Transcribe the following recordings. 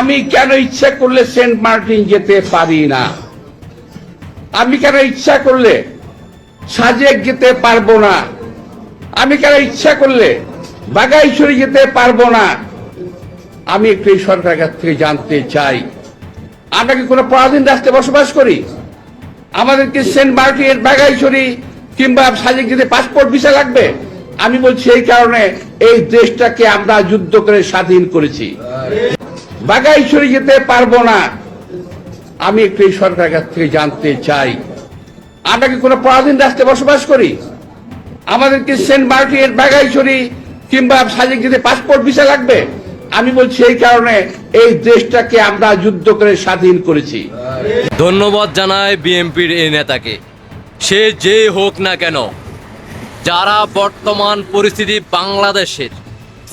আমি কেন ইচ্ছা করলে সেন্ট মার্টিন যেতে পারি না? আমি কেন ইচ্ছা করলে সাজেক যেতে পারব না? আমি কেন ইচ্ছা করলে বাগাইছড়ি যেতে পারব না? আমি একটু এই সরকারের কাছ থেকে জানতে চাই। আমরা কি কোনো পরাধীন রাষ্ট্রে বসবাস করি? আমাদেরকে সেন্ট মার্টিন বাগাইছড়ি কিংবা সাজেক যেতে পাসপোর্ট ভিসা লাগবে? আমি বলছি এই কারণে এই দেশটাকে আমরা যুদ্ধ করে স্বাধীন করেছি। বাগাইছড়ি যেতে পারব না। আমি একটু এই সরকারের কাছ থেকে জানতে চাই। আমরা কি কোনো পরাধীন রাষ্ট্রে বসবাস করি? আমাদেরকে সেন্ট মার্টিন বাগাইছড়ি কিংবা সাজেক যেতে পাসপোর্ট ভিসা লাগবে? আমি বলছি এই কারণে এই দেশটাকে আমরা যুদ্ধ করে স্বাধীন করেছি। ধন্যবাদ জানায় বিএনপির এই নেতাকে। সে যে হোক না কেন, যারা বর্তমান পরিস্থিতি বাংলাদেশের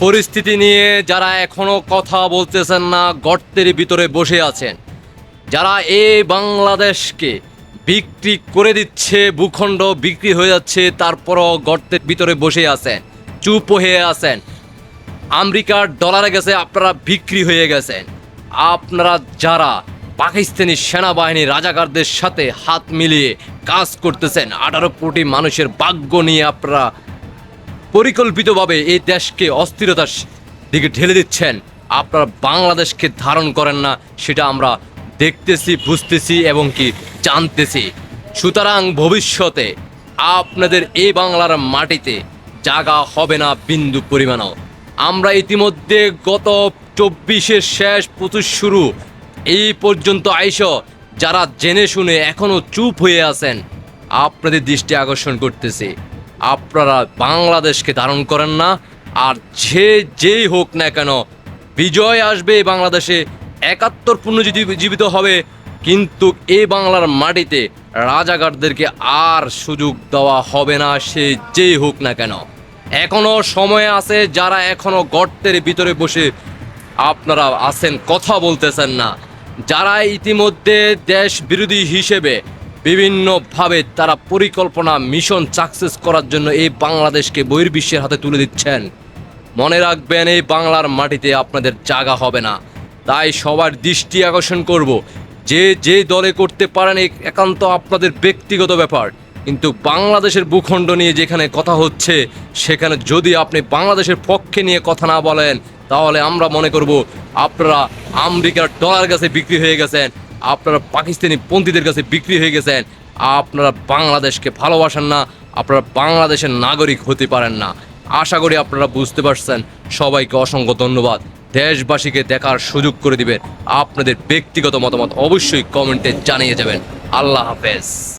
পরিস্থিতি নিয়ে যারা এখনও কথা বলতেছেন না, গর্তের ভিতরে বসে আছেন। যারা এই বাংলাদেশকে বিক্রি করে দিচ্ছে, ভূখণ্ড বিক্রি হয়ে যাচ্ছে, তারপরও গর্তের ভিতরে বসে আছেন, চুপ হয়ে আছেন। আমেরিকার ডলারে গেছে, আপনারা বিক্রি হয়ে গেছেন। আপনারা যারা পাকিস্তানি সেনাবাহিনী রাজাকারদের সাথে হাত মিলিয়ে কাজ করতেছেন, আঠারো কোটি মানুষের ভাগ্য নিয়ে আপনারা পরিকল্পিতভাবে এই দেশকে অস্থিরতার দিকে ঠেলে দিচ্ছেন। আপনারা বাংলাদেশকে ধারণ করেন না, সেটা আমরা দেখতেছি, বুঝতেছি এবং কি জানতেছি। সুতরাং ভবিষ্যতে আপনাদের এই বাংলার মাটিতে জাগা হবে না বিন্দু পরিমাণও। আমরা ইতিমধ্যে গত চব্বিশের শেষ পঁচিশ শুরু। এই পর্যন্ত আইস, যারা জেনে শুনে এখনও চুপ হয়ে আছেন, আপনাদের দৃষ্টি আকর্ষণ করতেছি। আপনারা বাংলাদেশকে ধারণ করেন না। আর যে যেই হোক না কেন, বিজয় আসবে বাংলাদেশে, একাত্তর পুণ্যজীবী জীবিত হবে। কিন্তু এই বাংলার মাটিতে রাজাকারদেরকে আর সুযোগ দেওয়া হবে না, সে যেই হোক না কেন। এখনও সময় আছে, যারা এখনও গর্তের ভিতরে বসে আপনারা আছেন, কথা বলতেছেন না। যারা ইতিমধ্যে দেশ বিরোধী হিসেবে বিভিন্নভাবে তারা পরিকল্পনা মিশন সাকসেস করার জন্য এই বাংলাদেশকে বহির্বিশ্বের হাতে তুলে দিচ্ছেন। মনে রাখবেন, এই বাংলার মাটিতে আপনাদের জায়গা হবে না। তাই সবার দৃষ্টি আকর্ষণ করব। যে যে দলে করতে পারেন একান্ত আপনাদের ব্যক্তিগত ব্যাপার। কিন্তু বাংলাদেশের ভূখণ্ড নিয়ে যেখানে কথা হচ্ছে, সেখানে যদি আপনি বাংলাদেশের পক্ষে নিয়ে কথা না বলেন, তাহলে আমরা মনে করব, আপনারা আমেরিকার ডলার কাছে বিক্রি হয়ে গেছেন। আপনারা পাকিস্তানি পন্থীদের কাছে বিক্রি হয়ে গেছেন। আপনারা বাংলাদেশকে ভালোবাসেন না, আপনারা বাংলাদেশের নাগরিক হতে পারেন না। আশা করি আপনারা বুঝতে পারছেন। সবাইকে অসংখ্য ধন্যবাদ। দেশবাসীকে দেখার সুযোগ করে দিবেন। আপনাদের ব্যক্তিগত মতামত অবশ্যই কমেন্টে জানিয়ে যাবেন। আল্লাহ হাফেজ।